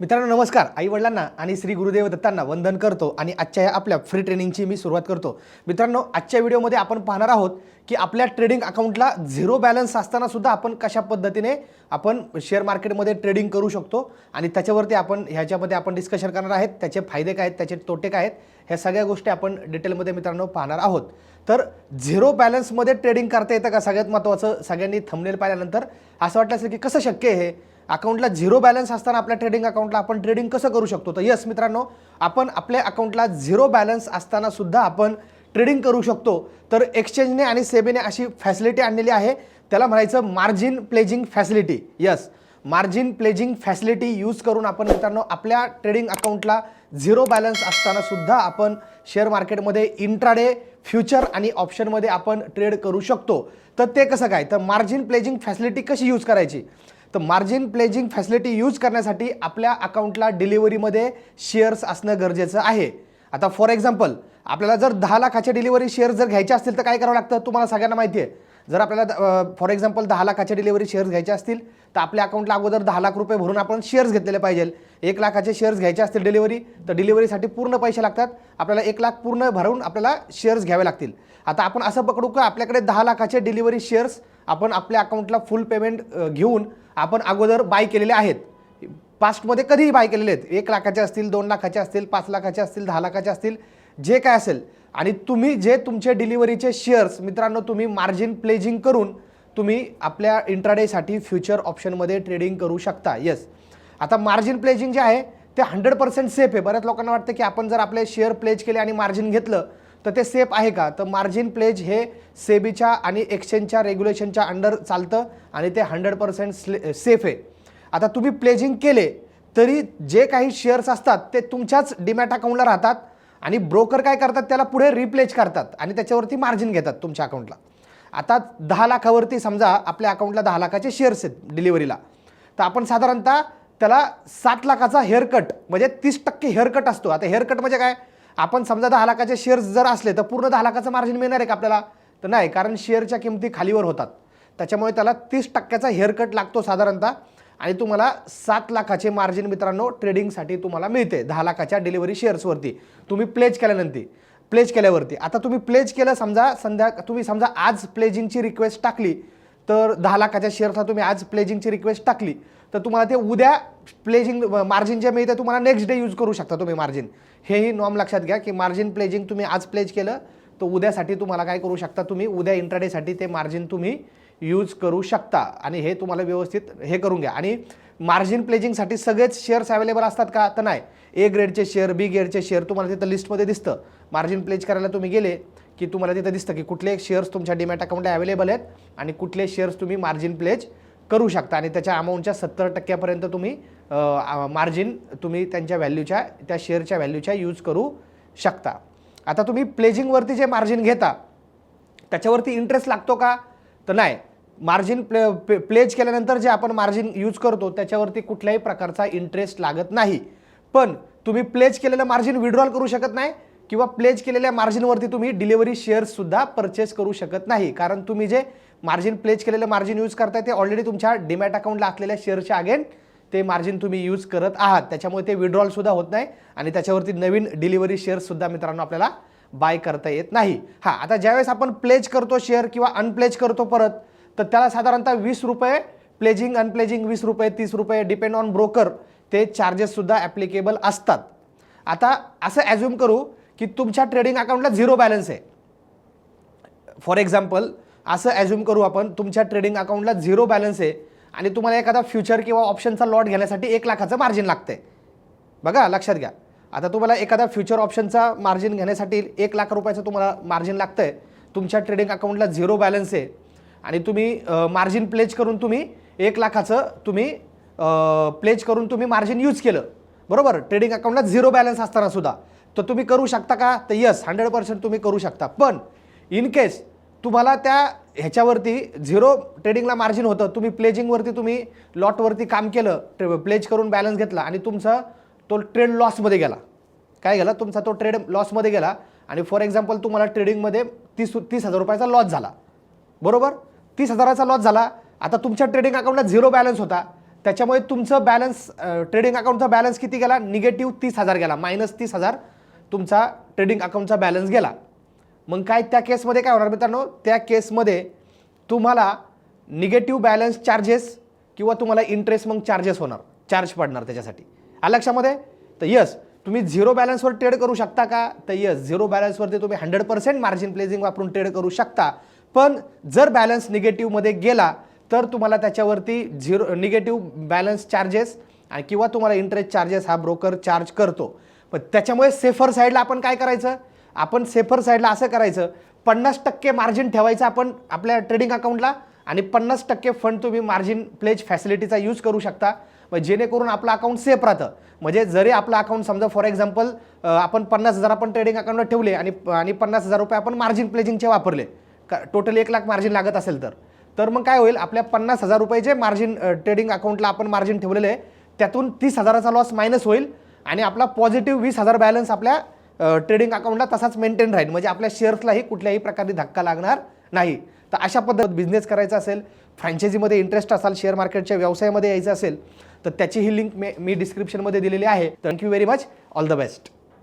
मित्रांनो नमस्कार. आई वडिलांना आणि श्री गुरुदेव दत्तांना वंदन करतो आणि आजच्या या आपल्या फ्री ट्रेनिंगची मी सुरुवात करतो. मित्रांनो आजच्या व्हिडिओमध्ये आपण पाहणार आहोत की आपल्या ट्रेडिंग अकाउंटला झिरो बॅलन्स असताना सुद्धा आपण कशा पद्धतीने आपण शेअर मार्केटमध्ये ट्रेडिंग करू शकतो आणि त्याच्यावरती आपण ह्याच्यामध्ये आपण डिस्कशन करणार आहेत. त्याचे फायदे काय आहेत त्याचे तोटे काय आहेत ह्या सगळ्या गोष्टी आपण डिटेलमध्ये मित्रांनो पाहणार आहोत. तर झिरो बॅलन्समध्ये ट्रेडिंग करता येतं का? सगळ्यात महत्त्वाचं सगळ्यांनी थंबनेल पाहिल्यानंतर असं वाटलं असेल की कसं शक्य आहे हे? अकाउंटला झिरो बॅलन्स असताना आपल्या ट्रेडिंग अकाउंटला आपण ट्रेडिंग कसं करू शकतो? तर यस मित्रांनो आपण आपल्या अकाउंटला झिरो बॅलन्स असताना सुद्धा आपण ट्रेडिंग करू शकतो. तर एक्सचेंजने आणि सेबीने अशी फॅसिलिटी आणलेली आहे. त्याला म्हणायचं margin pledging facility yes margin pledging facility use करून आपण मित्रांनो आपल्या ट्रेडिंग अकाउंटला झिरो बॅलन्स असताना सुद्धा आपण शेअर मार्केटमध्ये इंट्राडे फ्युचर आणि ऑप्शनमध्ये आपण ट्रेड करू शकतो. तर ते कसं काय? तर मार्जिन प्लेजिंग फॅसिलिटी कशी यूज करायची? तर मार्जिन प्लेजिंग फॅसिलिटी यूज करण्यासाठी आपल्या अकाउंटला डिलिव्हरीमध्ये शेअर्स असणं गरजेचं आहे. आता फॉर एक्झाम्पल आपल्याला जर दहा लाखाचे डिलिव्हरी शेअर्स जर घ्यायचे असतील तर काय करावं लागतं? तुम्हाला सगळ्यांना माहिती आहे. जर आपल्याला फॉर एक्झाम्पल दहा लाखाचे डिलिव्हरी शेअर्स घ्यायचे असतील तर आपल्या अकाउंटला अगोदर दहा लाख रुपये भरून आपण शेअर्स घेतलेले पाहिजे. एक लाखाचे शेअर्स घ्यायचे असतील डिलिव्हरी तर डिलिव्हरीसाठी पूर्ण पैसे लागतात. आपल्याला एक लाख पूर्ण भरून आपल्याला शेअर्स घ्यावे लागतील. आता आपण असं पकडू का? आपल्याकडे दहा लाखाचे डिलिव्हरी शेअर्स आपण आपल्या अकाउंटला फुल पेमेंट घेऊन आपण अगोदर बाय केलेले आहेत. पास्टमध्ये कधीही बाय केलेले आहेत. एक लाखाचे असतील दोन लाखाचे असतील पाच लाखाचे असतील दहा लाखाचे असतील जे काय असेल. आणि तुम्ही जे तुमचे डिलिव्हरीचे शेअर्स मित्रांनो तुम्ही मार्जिन प्लेजिंग करून तुम्ही आपल्या इंट्राडेसाठी फ्युचर ऑप्शनमध्ये ट्रेडिंग करू शकता. येस आता मार्जिन प्लेजिंग जे आहे ते हंड्रेड पर्सेंट सेफ आहे. बऱ्याच लोकांना वाटतं की आपण जर आपले शेअर प्लेज केले आणि मार्जिन घेतलं तर ते सेफ आहे का? तर मार्जिन प्लेज हे सेबीच्या आणि एक्सचेंजच्या रेग्युलेशनच्या अंडर चालतं आणि ते हंड्रेड पर्सेंट सेफ आहे. आता तुम्ही प्लेजिंग केले तरी जे काही शेअर्स असतात ते तुमच्याच डिमॅट अकाउंटला राहतात आणि ब्रोकर काय करतात त्याला पुढे रिप्लेज करतात आणि त्याच्यावरती मार्जिन घेतात तुमच्या अकाउंटला आता दहा लाखावरती समजा आपल्या अकाउंटला दहा लाखाचे शेअर्स आहेत डिलिव्हरीला तर आपण साधारणतः त्याला सात लाखाचा हेअरकट म्हणजे तीस टक्के हेअरकट असतो. आता हेअरकट म्हणजे काय? आपण समजा दहा लाखाचे शेअर्स जर असले तर पूर्ण दहा लाखाचं मार्जिन मिळणार आहे का आपल्याला? तर नाही कारण शेअरच्या किमती खालीवर होतात. त्याच्यामुळे त्याला तीस टक्क्याचा हेअरकट लागतो साधारणतः. आणि तुम्हाला सात लाखाचे मार्जिन मित्रांनो ट्रेडिंगसाठी तुम्हाला मिळते दहा लाखाच्या डिलिव्हरी शेअर्सवरती तुम्ही प्लेज केल्यानंतर प्लेज केल्यावरती. आता तुम्ही प्लेज केलं समजा संध्या तुम्ही समजा आज प्लेजिंगची रिक्वेस्ट टाकली तर दहा लाखाच्या शेअर्सला तुम्ही आज प्लेजिंगची रिक्वेस्ट टाकली. तर तुम्हाला ते उद्या प्लेजिंग मार्जिन जे मिळते तुम्हाला नेक्स्ट डे यूज करू शकता तुम्ही मार्जिन हेही नॉर्म लक्षात घ्या की मार्जिन प्लेजिंग तुम्ही आज प्लेज केलं तर उद्यासाठी तुम्हाला काय करू शकता तुम्ही? उद्या इंट्राडेसाठी ते मार्जिन तुम्ही यूज करू शकता. आणि हे तुम्हाला व्यवस्थित हे करून घ्या. आणि मार्जिन प्लेजिंगसाठी सगळेच शेअर्स अवेलेबल असतात का? तर नाही. ए ग्रेडचे शेअर बी ग्रेडचे शेअर तुम्हाला तिथं लिस्टमध्ये दिसतं. मार्जिन प्लेज करायला तुम्ही गेले की तुम्हाला तिथं दिसतं की कुठले शेअर्स तुमच्या डिमॅट अकाउंटला अवेलेबल आहेत आणि कुठले शेअर्स तुम्ही मार्जिन प्लेज करू शकता. आणि त्याच्या अमाऊंटच्या सत्तर टक्क्यापर्यंत तुम्ही मार्जिन तुम्ही त्यांच्या व्हॅल्यूच्या त्या शेअरच्या व्हॅल्यूच्या यूज करू शकता. आता तुम्ही प्लेजिंगवरती जे मार्जिन घेता त्याच्यावरती इंटरेस्ट लागतो का? तर नाही. मार्जिन प्ले पे- प्लेज केल्यानंतर जे आपण मार्जिन यूज करतो त्याच्यावरती कुठल्याही प्रकारचा इंटरेस्ट लागत नाही. पण तुम्ही प्लेज केलेलं मार्जिन विड्रॉल करू शकत नाही. किंवा प्लेज केलेल्या मार्जिनवरती तुम्ही डिलिव्हरी शेअर्ससुद्धा परचेस करू शकत नाही. कारण तुम्ही जे मार्जिन प्लेज केलेलं मार्जिन यूज करताय ते ऑलरेडी तुमच्या डिमॅट अकाउंटला असलेल्या शेअरच्या अगेन ते मार्जिन तुम्ही यूज करत आहात. त्याच्यामुळे ते विड्रॉलसुद्धा होत नाही आणि त्याच्यावरती नवीन डिलिव्हरी शेअर्ससुद्धा मित्रांनो आपल्याला बाय करता येत नाही. हां आता ज्यावेळेस आपण प्लेज करतो शेअर किंवा अनप्लेज करतो परत तर त्याला साधारणतः वीस रुपये प्लेजिंग अनप्लेजिंग वीस रुपये तीस रुपये डिपेंड ऑन ब्रोकर ते चार्जेससुद्धा ॲप्लिकेबल असतात. आता असं ॲज्युम करू की तुमच्या ट्रेडिंग अकाउंटला झिरो बॅलन्स आहे. फॉर एक्झाम्पल असं ॲज्युम करू आपण तुमच्या ट्रेडिंग अकाउंटला झिरो बॅलन्स आहे आणि तुम्हाला एखादा फ्युचर किंवा ऑप्शनचा लॉट घेण्यासाठी एक लाखाचं मार्जिन लागतंय. बघा लक्षात घ्या. आता तुम्हाला एखादा फ्युचर ऑप्शनचा मार्जिन घेण्यासाठी एक लाख रुपयाचं तुम्हाला मार्जिन लागतंय. तुमच्या ट्रेडिंग अकाउंटला झिरो बॅलन्स आहे. आणि तुम्ही मार्जिन प्लेज करून तुम्ही एक लाखाचं तुम्ही प्लेज करून तुम्ही मार्जिन यूज केलं. बरोबर? ट्रेडिंग अकाउंटला झिरो बॅलन्स असताना सुद्धा. तर तुम्ही करू शकता का? तर यस हंड्रेड पर्सेंट तुम्ही करू शकता. पण इन केस तुम्हाला त्या ह्याच्यावरती झिरो ट्रेडिंगला मार्जिन होतं तुम्ही प्लेजिंगवरती तुम्ही लॉटवरती काम केलं ट्रे प्लेज करून बॅलन्स घेतला आणि तुमचा तो ट्रेड लॉसमध्ये गेला. काय गेला? तुमचा तो ट्रेड लॉसमध्ये गेला आणि फॉर एक्झाम्पल तुम्हाला ट्रेडिंगमध्ये तीस तीस हजार रुपयाचा लॉस झाला. बरोबर? तीस हजाराचा लॉस झाला. आता तुमच्या ट्रेडिंग अकाउंटला झिरो बॅलन्स होता. त्याच्यामुळे तुमचं बॅलन्स ट्रेडिंग अकाउंटचा बॅलन्स किती गेला? निगेटिव्ह तीस हजार गेला. मायनस तीस हजार तुमचा ट्रेडिंग अकाउंटचा बॅलन्स गेला. मग काय त्या केसमध्ये काय होणार मित्रांनो? त्या केसमध्ये तुम्हाला निगेटिव्ह बॅलन्स चार्जेस किंवा तुम्हाला इंटरेस्ट मग चार्जेस होणार. चार्ज पडणार त्याच्यासाठी. आलं लक्षामध्ये? तर यस तुम्ही झिरो बॅलन्सवर ट्रेड करू शकता का? तर यस झिरो बॅलन्सवरती तुम्ही हंड्रेड पर्सेंट मार्जिन प्लेझिंग वापरून ट्रेड करू शकता. पण जर बॅलन्स निगेटिव्हमध्ये गेला तर तुम्हाला त्याच्यावरती झिरो निगेटिव्ह बॅलन्स चार्जेस आणि किंवा तुम्हाला इंटरेस्ट चार्जेस हा ब्रोकर चार्ज करतो. पण त्याच्यामुळे सेफर साईडला आपण काय करायचं? आपण सेफर साईडला असं करायचं पन्नास टक्के मार्जिन ठेवायचं आपण आपल्या ट्रेडिंग अकाउंटला आणि पन्नास टक्के फंड तुम्ही मार्जिन प्लेज फॅसिलिटीचा यूज करू शकता. मग जेणेकरून आपलं अकाउंट सेफ राहतं. म्हणजे जरी आपलं अकाउंट समजा फॉर एक्झाम्पल आपण पन्नास हजार आपण ट्रेडिंग अकाउंटला ठेवले आणि आणि पन्नास हजार रुपये आपण मार्जिन प्लेजिंगचे वापरले का टोटल एक लाख मार्जिन लागत असेल तर. तर मग काय होईल? आपल्या पन्नास हजार रुपये जे मार्जिन ट्रेडिंग अकाउंटला आपण मार्जिन ठेवलेलं आहे त्यातून तीस हजाराचा लॉस मायनस होईल. आणि आपला पॉझिटिव्ह वीस हजार बॅलन्स आपल्या ट्रेडिंग अकाउंटला तसाच मेंटेन राहील. म्हणजे आपल्या शेअर्सलाही कुठल्याही प्रकारे धक्का लागणार नाही. तर अशा पद्धत बिझनेस करायचा असेल फ्रँचायझीमध्ये इंटरेस्ट असाल शेअर मार्केटच्या व्यवसायामध्ये यायचं असेल तर त्याची ही लिंक मी मी डिस्क्रिप्शनमध्ये दिलेली आहे. Thank you very much all the best